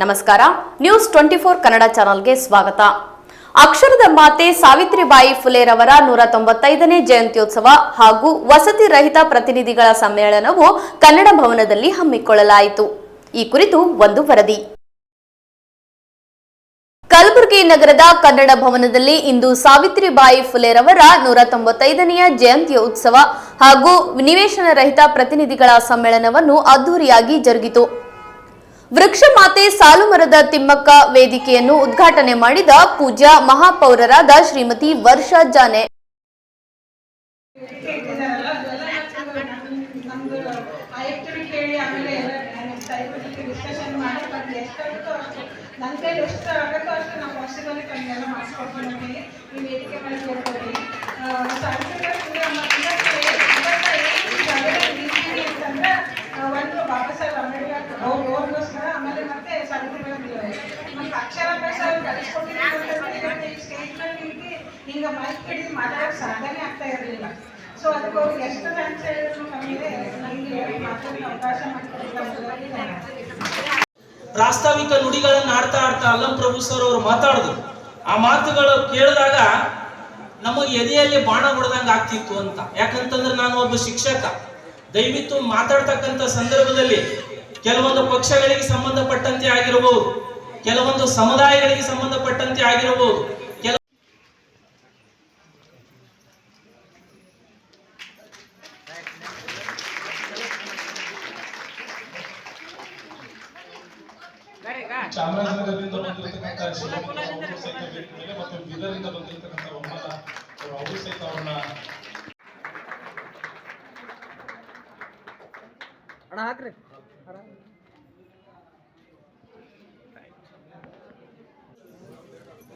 ನಮಸ್ಕಾರ. News twenty four Kannada ಚಾನೆಲ್ಗೆ ಸ್ವಾಗತ. ಅಕ್ಷರದ ಮಾತೆ ಸಾವಿತ್ರಿಬಾಯಿ ಫುಲೆರವರ ನೂರ ತೊಂಬತ್ತೈದನೇ ಜಯಂತ್ಯೋತ್ಸವ ಹಾಗೂ ವಸತಿ ರಹಿತ ಪ್ರತಿನಿಧಿಗಳ ಸಮ್ಮೇಳನವು ಕನ್ನಡ ಭವನದಲ್ಲಿ ಹಮ್ಮಿಕೊಳ್ಳಲಾಯಿತು. ಈ ಕುರಿತು ಒಂದು ವರದಿ. ಕಲಬುರಗಿ ನಗರದ ಕನ್ನಡ ಭವನದಲ್ಲಿ ಇಂದು ಸಾವಿತ್ರಿಬಾಯಿ ಫುಲೆರವರ ನೂರ ತೊಂಬತ್ತೈದನೆಯ ಜಯಂತಿ ಉತ್ಸವ ಹಾಗೂ ನಿವೇಶನ ರಹಿತ ಪ್ರತಿನಿಧಿಗಳ ಸಮ್ಮೇಳನವನ್ನು ಅದ್ದೂರಿಯಾಗಿ ಜರುಗಿತು. ವೃಕ್ಷ ಮಾತೆ ಸಾಲುಮರದ ತಿಮ್ಮಕ್ಕ ವೇದಿಕೆಯನ್ನು ಉದ್ಘಾಟನೆ ಮಾಡಿದ ಪೂಜ್ಯ ಮಹಾಪೌರರಾದ ಶ್ರೀಮತಿ ವರ್ಷಾ ಜಾನೆ. ಬಾಬಾ ಸಾಹೇಬ್ ಅವ್ರು ಅವ್ರಿಗೋಸ್ಕರ ಆಮೇಲೆ ಮತ್ತೆ ಸಾವಿತ್ರಿಬಾಯಿ ನಮ್ಗೆ ಅಕ್ಷರಾಭ್ಯಾಸ ಅಂತಂದ್ರೆ ಈ ಸ್ಟೇಜ್ ಮೇಲೆ ನಿಂತು ಹಿಂಗೆ ಮೈಕ್ ಹಿಡಿದು ಮಾತಾಡೋಕೆ ಸಾಧನೆ ಆಗ್ತಾ ಇರಲಿಲ್ಲ. ಸೊ ಅದಕ್ಕೆ ಅವ್ರಿಗೆ ಎಷ್ಟು ಥ್ಯಾಂಕ್ಸ್ ಹೇಳಿದ್ರು ನಮಗೆ ನಮಗೆ ಮಾತಾಡೋಕ್ಕೆ ಅವಕಾಶ ಮಾಡಿಕೊಡ್ತಾರೆ ಪ್ರಾಸ್ತಾವಿಕ ನುಡಿಗಳನ್ನ ಆಡ್ತಾ ಆಡ್ತಾ ಅಲ್ಲಂ ಪ್ರಭು ಸರ್ ಅವರು ಮಾತಾಡಿದ್ರು. ಆ ಮಾತುಗಳು ಕೇಳಿದಾಗ ನಮಗೆ ಎದೆಯಲ್ಲಿ ಬಾಣ ಹೊಡೆದಂಗೆ ಆಗ್ತಿತ್ತು ಅಂತ. ಯಾಕಂತಂದ್ರೆ ನಾನು ಒಬ್ಬ ಶಿಕ್ಷಕ. ದಯವಿಟ್ಟು ಮಾತಾಡ್ತಕ್ಕಂಥ ಸಂದರ್ಭದಲ್ಲಿ ಕೆಲವೊಂದು ಪಕ್ಷಗಳಿಗೆ ಸಂಬಂಧಪಟ್ಟಂತೆ ಆಗಿರಬಹುದು ಕೆಲವೊಂದು ಸಮುದಾಯಗಳಿಗೆ ಸಂಬಂಧಪಟ್ಟಂತೆ ಆಗಿರಬಹುದು. ಕೆಲ ಚಾಮರಾಜನಗರದಿಂದ ಬಂದಿರತಕ್ಕಂಥ ಸಹಿತ ಭೇಟಿ ಮೇಲೆ ಮತ್ತು ಬೀದರಿಂದ ಬಂದಿರತಕ್ಕಂಥ ಒಮ್ಮತ ಅವರು ಸಹಿತ ಅವ್ರನ್ನ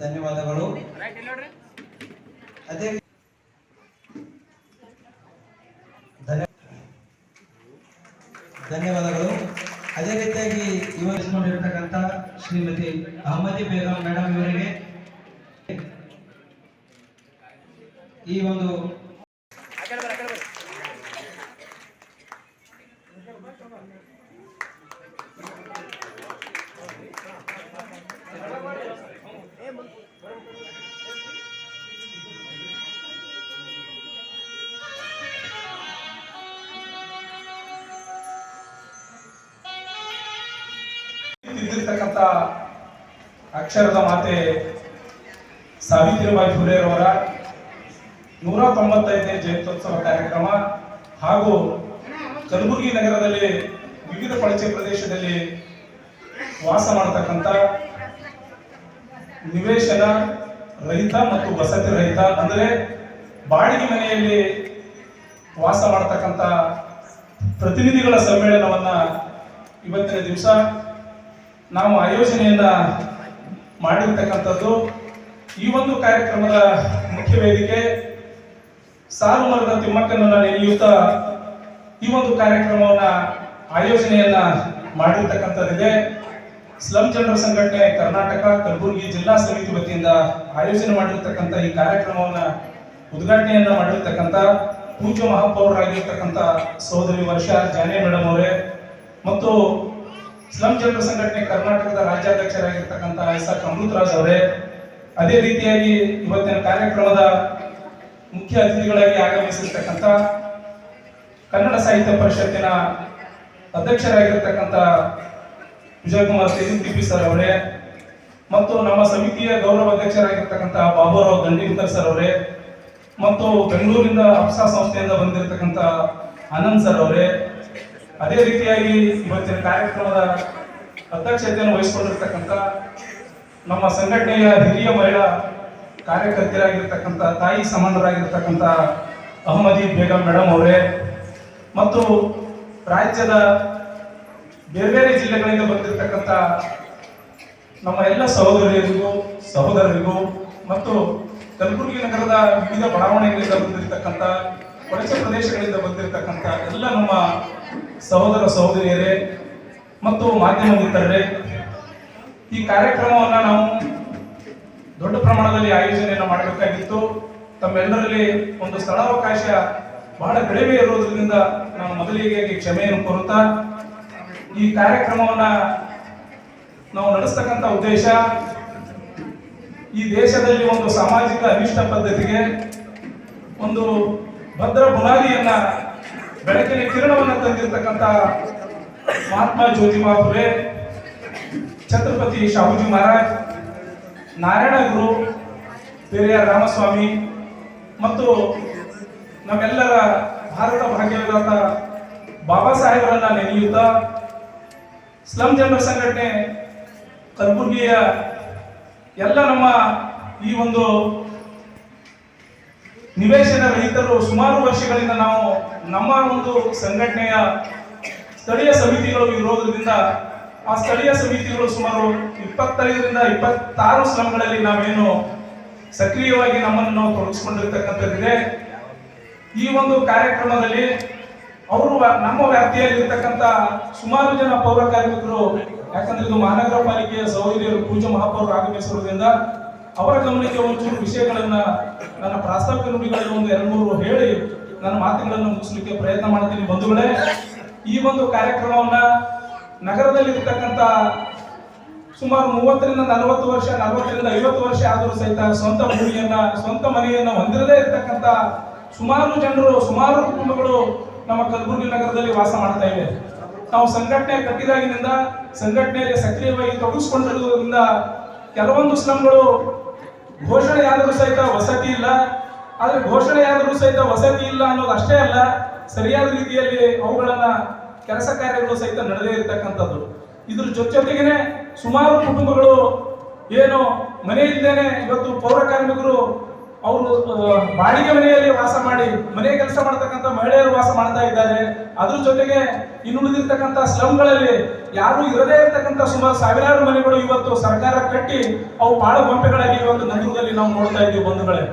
ಧನ್ಯವಾದಗಳು. ಅದೇ ಧನ್ಯವಾದಗಳು. ಅದೇ ರೀತಿಯಾಗಿ ವಿವರಿಸಿಕೊಂಡಿರ್ತಕ್ಕಂಥ ಶ್ರೀಮತಿ ಅಹಮದಿ ಬೇಗಂ ಮೇಡಮ್ ಇವರಿಗೆ ಈ ಒಂದು ತಿದ್ದಿರ್ತಕ್ಕಂಥ ಅಕ್ಷರದ ಮಾತೆ ಸಾವಿತ್ರಿಬಾಯಿ ಫುಲೆರವರ ನೂರ ತೊಂಬತ್ತೈದನೇ ಜಯಂತ್ಯೋತ್ಸವ ಕಾರ್ಯಕ್ರಮ ಹಾಗೂ ಕಲಬುರಗಿ ನಗರದಲ್ಲಿ ವಿವಿಧ ಪಳಚೆ ಪ್ರದೇಶದಲ್ಲಿ ವಾಸ ಮಾಡತಕ್ಕಂಥ ನಿವೇಶನ ರಹಿತ ಮತ್ತು ವಸತಿ ರಹಿತ, ಅಂದರೆ ಬಾಡಿಗೆ ಮನೆಯಲ್ಲಿ ವಾಸ ಮಾಡತಕ್ಕಂಥ ಪ್ರತಿನಿಧಿಗಳ ಸಮ್ಮೇಳನವನ್ನು ಇವತ್ತಿನ ದಿವಸ ನಾವು ಆಯೋಜನೆಯನ್ನ ಮಾಡಿರ್ತಕ್ಕಂಥದ್ದು ಈ ಒಂದು ಕಾರ್ಯಕ್ರಮದ ಮುಖ್ಯ ವೇದಿಕೆ ಸಾಲು ಮರದ ತಿಮ್ಮಕ್ಕನನ್ನ ನೆನೆಯುತ್ತಾ ಈ ಒಂದು ಕಾರ್ಯಕ್ರಮವನ್ನ ಆಯೋಜನೆಯನ್ನ ಮಾಡಿರ್ತಕ್ಕಂಥದ್ದಿದೆ. ಸ್ಲಂ ಜನರ ಸಂಘಟನೆ ಕರ್ನಾಟಕ, ಕಲಬುರಗಿ ಜಿಲ್ಲಾ ಸಮಿತಿ ವತಿಯಿಂದ ಆಯೋಜನೆ ಮಾಡಿರ್ತಕ್ಕಂಥ ಈ ಕಾರ್ಯಕ್ರಮವನ್ನ ಉದ್ಘಾಟನೆಯನ್ನ ಮಾಡಿರ್ತಕ್ಕಂಥ ಪೂಜ್ಯ ಮಹಾಪೌರರಾಗಿರ್ತಕ್ಕಂಥ ಸಹೋದರಿ ವರ್ಷ ಜಾನೆ ಮೇಡಮ್ ಅವರೇ, ಮತ್ತು ಸ್ಲಂ ಜನರ ಸಂಘಟನೆ ಕರ್ನಾಟಕದ ರಾಜ್ಯಾಧ್ಯಕ್ಷರಾಗಿರ್ತಕ್ಕಂಥ ಎಸ್ ಆರ್ ಅಮೃತರಾಜ್ ಅವರೇ, ಅದೇ ರೀತಿಯಾಗಿ ಇವತ್ತಿನ ಕಾರ್ಯಕ್ರಮದ ಮುಖ್ಯ ಅತಿಥಿಗಳಾಗಿ ಆಗಮಿಸಿರ್ತಕ್ಕಂಥ ಕನ್ನಡ ಸಾಹಿತ್ಯ ಪರಿಷತ್ತಿನ ಅಧ್ಯಕ್ಷರಾಗಿರ್ತಕ್ಕಂಥ ವಿಜಯಕುಮಾರ್ ತೇಜುತಿಪ್ಪಿ ಸರ್ ಅವರೇ, ಮತ್ತು ನಮ್ಮ ಸಮಿತಿಯ ಗೌರವ ಅಧ್ಯಕ್ಷರಾಗಿರ್ತಕ್ಕಂಥ ಬಾಬುರಾವ್ ದಂಡಿಂಕರ್ ಸರ್ ಅವರೇ, ಮತ್ತು ಬೆಂಗಳೂರಿಂದ ಅಪ್ಸಾ ಸಂಸ್ಥೆಯಿಂದ ಬಂದಿರತಕ್ಕಂಥ ಆನಂದ್ ಸರ್ ಅವರೇ ಅದೇ ರೀತಿಯಾಗಿ ಇವತ್ತಿನ ಕಾರ್ಯಕ್ರಮದ ಅಧ್ಯಕ್ಷತೆಯನ್ನು ವಹಿಸಿಕೊಂಡಿರ್ತಕ್ಕಂಥ ನಮ್ಮ ಸಂಘಟನೆಯ ಹಿರಿಯ ಮಹಿಳಾ ಕಾರ್ಯಕರ್ತರಾಗಿರ್ತಕ್ಕಂಥ ತಾಯಿ ಸಮಾನರಾಗಿರ್ತಕ್ಕಂಥ ಅಹಮದಿ ಬೇಗಂ ಮೇಡಮ್ ಅವರೇ ಮತ್ತು ರಾಜ್ಯದ ಬೇರೆ ಬೇರೆ ಜಿಲ್ಲೆಗಳಿಂದ ಬಂದಿರತಕ್ಕಂಥ ನಮ್ಮ ಎಲ್ಲ ಸಹೋದರಿಯರಿಗೂ ಸಹೋದರರಿಗೂ ಮತ್ತು ಕಲಬುರಗಿ ನಗರದ ವಿವಿಧ ಬಡಾವಣೆಗಳಿಂದ ಬಂದಿರತಕ್ಕಂಥ ವಲಸೆ ಪ್ರದೇಶಗಳಿಂದ ಬಂದಿರತಕ್ಕಂಥ ಎಲ್ಲ ನಮ್ಮ ಸಹೋದರ ಸಹೋದರಿಯರೇ ಮತ್ತು ಮಾಧ್ಯಮ ಮಿತ್ರರೇ ಈ ಕಾರ್ಯಕ್ರಮವನ್ನು ನಾವು ದೊಡ್ಡ ಪ್ರಮಾಣದಲ್ಲಿ ಆಯೋಜನೆಯನ್ನು ಮಾಡಬೇಕಾಗಿತ್ತು. ತಮ್ಮೆಲ್ಲರಲ್ಲಿ ಒಂದು ಸ್ಥಳಾವಕಾಶ ಬಹಳ ಕಡಿಮೆ ಇರೋದ್ರಿಂದ ನಾನು ಮೊದಲಿಗೆ ಕ್ಷಮೆಯನ್ನು ಕೋರುತ್ತಾ, ಈ ಕಾರ್ಯಕ್ರಮವನ್ನು ನಾವು ನಡೆಸ್ತಕ್ಕಂಥ ಉದ್ದೇಶ, ಈ ದೇಶದಲ್ಲಿ ಒಂದು ಸಾಮಾಜಿಕ ಅನಿಷ್ಟ ಪದ್ಧತಿಗೆ ಒಂದು ಭದ್ರ ಬುನಾದಿಯನ್ನ ಬೆಳಕಿನ ಕಿರಣವನ್ನ ತಂದಿರತಕ್ಕಂತ ಮಹಾತ್ಮ ಜ್ಯೋತಿಬಾ ಫುಲೆ, ಛತ್ರಪತಿ ಶಾಹುಜಿ ಮಹಾರಾಜ್, ನಾರಾಯಣ ಗುರು ಪೆರಿಯ ರಾಮಸ್ವಾಮಿ, ಮತ್ತು ನಮ್ಮೆಲ್ಲರ ಭಾರತ ಭಾಗ್ಯವಿದಾತ ಬಾಬಾ ಸಾಹೇಬರನ್ನ ನೆನೆಯುತ್ತಾ ಸ್ಲಂ ಜನರ ಸಂಘಟನೆ ಕಲಬುರಗಿಯ ಎಲ್ಲ ನಮ್ಮ ಈ ಒಂದು ನಿವೇಶನ ರಹಿತರು ಸುಮಾರು ವರ್ಷಗಳಿಂದ ನಾವು ನಮ್ಮ ಒಂದು ಸಂಘಟನೆಯ ಸ್ಥಳೀಯ ಸಮಿತಿಗಳು ಇರೋದ್ರಿಂದ ಆ ಸ್ಥಳೀಯ ಸಮಿತಿಗಳು ಸುಮಾರು ಇಪ್ಪತ್ತೈದರಿಂದ ಇಪ್ಪತ್ತಾರು ಸ್ಲಂಗಳಲ್ಲಿ ನಾವೇನು ಸಕ್ರಿಯವಾಗಿ ನಮ್ಮನ್ನು ನಾವು ತೊಡಗಿಸ್ಕೊಂಡಿರ್ತಕ್ಕಂಥದ್ದಿದೆ. ಈ ಒಂದು ಕಾರ್ಯಕ್ರಮದಲ್ಲಿ ಅವರು ನಮ್ಮ ವ್ಯಾಪ್ತಿಯಲ್ಲಿ ಇರ್ತಕ್ಕಂಥ ಸುಮಾರು ಜನ ಪೌರ ಕಾರ್ಮಿಕರು, ಯಾಕಂದ್ರೆ ಇದು ಮಹಾನಗರ ಪಾಲಿಕೆಯ ಸಹೋದರಿಯರು ಪೂಜಾ ಮಹಾಪೌರರು ಆಗಮಿಸಿರುವುದರಿಂದ ಅವರ ಗಮನಕ್ಕೆ ಒಂಚೂರು ವಿಷಯಗಳನ್ನ ನನ್ನ ಪ್ರಾಸ್ತಾವಿಕ ನುಡಿಗಳಲ್ಲಿ ಒಂದು ಎರಡು ಮೂರು ಹೇಳಿ ನನ್ನ ಮಾತುಗಳನ್ನು ಮುಗಿಸ್ಲಿಕ್ಕೆ ಪ್ರಯತ್ನ ಮಾಡ್ತೀನಿ ಬಂಧುಗಳೇ. ಈ ಒಂದು ಕಾರ್ಯಕ್ರಮವನ್ನ ನಗರದಲ್ಲಿ ಇರತಕ್ಕಂತ ಸುಮಾರು ಮೂವತ್ತರಿಂದ ನಲವತ್ತು ವರ್ಷ, ನಲವತ್ತರಿಂದ ಐವತ್ತು ವರ್ಷ ಆದರೂ ಸಹಿತ ಸ್ವಂತ ಭೂಮಿಯನ್ನ, ಸ್ವಂತ ಮನೆಯನ್ನ ಹೊಂದಿರದೇ ಇರತಕ್ಕಂತ ಸುಮಾರು ಜನರು, ಸುಮಾರು ಕುಟುಂಬಗಳು ನಮ್ಮ ಕಲಬುರಗಿ ನಗರದಲ್ಲಿ ವಾಸ ಮಾಡ್ತಾ ಇವೆ. ನಾವು ಸಂಘಟನೆ ಕಟ್ಟಿದಾಗಿನಿಂದ, ಸಂಘಟನೆಯಲ್ಲಿ ಸಕ್ರಿಯವಾಗಿ ತೊಡಗಿಸ್ಕೊಂಡಿರುವುದರಿಂದ ಕೆಲವೊಂದು ಸ್ಲಮ್ಗಳು ಘೋಷಣೆ ಆದರೂ ಸಹಿತ ವಸತಿ ಇಲ್ಲ. ಆದರೆ ಘೋಷಣೆ ಆದರೂ ಸಹಿತ ವಸತಿ ಇಲ್ಲ ಅನ್ನೋದು ಅಷ್ಟೇ ಅಲ್ಲ, ಸರಿಯಾದ ರೀತಿಯಲ್ಲಿ ಅವುಗಳನ್ನ ಕೆಲಸ ಕಾರ್ಯಗಳು ಸಹಿತ ನಡೆದೇ ಇರತಕ್ಕಂಥದ್ದು. ಇದ್ರ ಜೊತೆ ಜೊತೆಗೇನೆ ಸುಮಾರು ಕುಟುಂಬಗಳು ಏನು ಮನೆಯಿಂದಲೇ ಇವತ್ತು ಪೌರ ಕಾರ್ಮಿಕರು ಅವರು ಬಾಡಿಗೆ ಮನೆಯಲ್ಲಿ ವಾಸ ಮಾಡಿ, ಮನೆ ಕೆಲಸ ಮಾಡ್ತಕ್ಕಂಥ ಮಹಿಳೆಯರು ವಾಸ ಮಾಡ್ತಾ ಇದ್ದಾರೆ. ಅದ್ರ ಜೊತೆಗೆ ಇನ್ನುಳಿದಿರ್ತಕ್ಕಂಥ ಸ್ಲಮ್ಗಳಲ್ಲಿ ಯಾರು ಇರದೇ ಇರತಕ್ಕಂಥ ಸುಮಾರು ಸಾವಿರಾರು ಮನೆಗಳು ಇವತ್ತು ಸರ್ಕಾರ ಕಟ್ಟಿ ಅವು ಬಾಳ ಗೊಂಪೆಗಳಾಗಿ ಇವತ್ತು ನಗರದಲ್ಲಿ ನಾವು ನೋಡ್ತಾ ಇದ್ದೀವಿ ಬಂಧುಗಳೇ.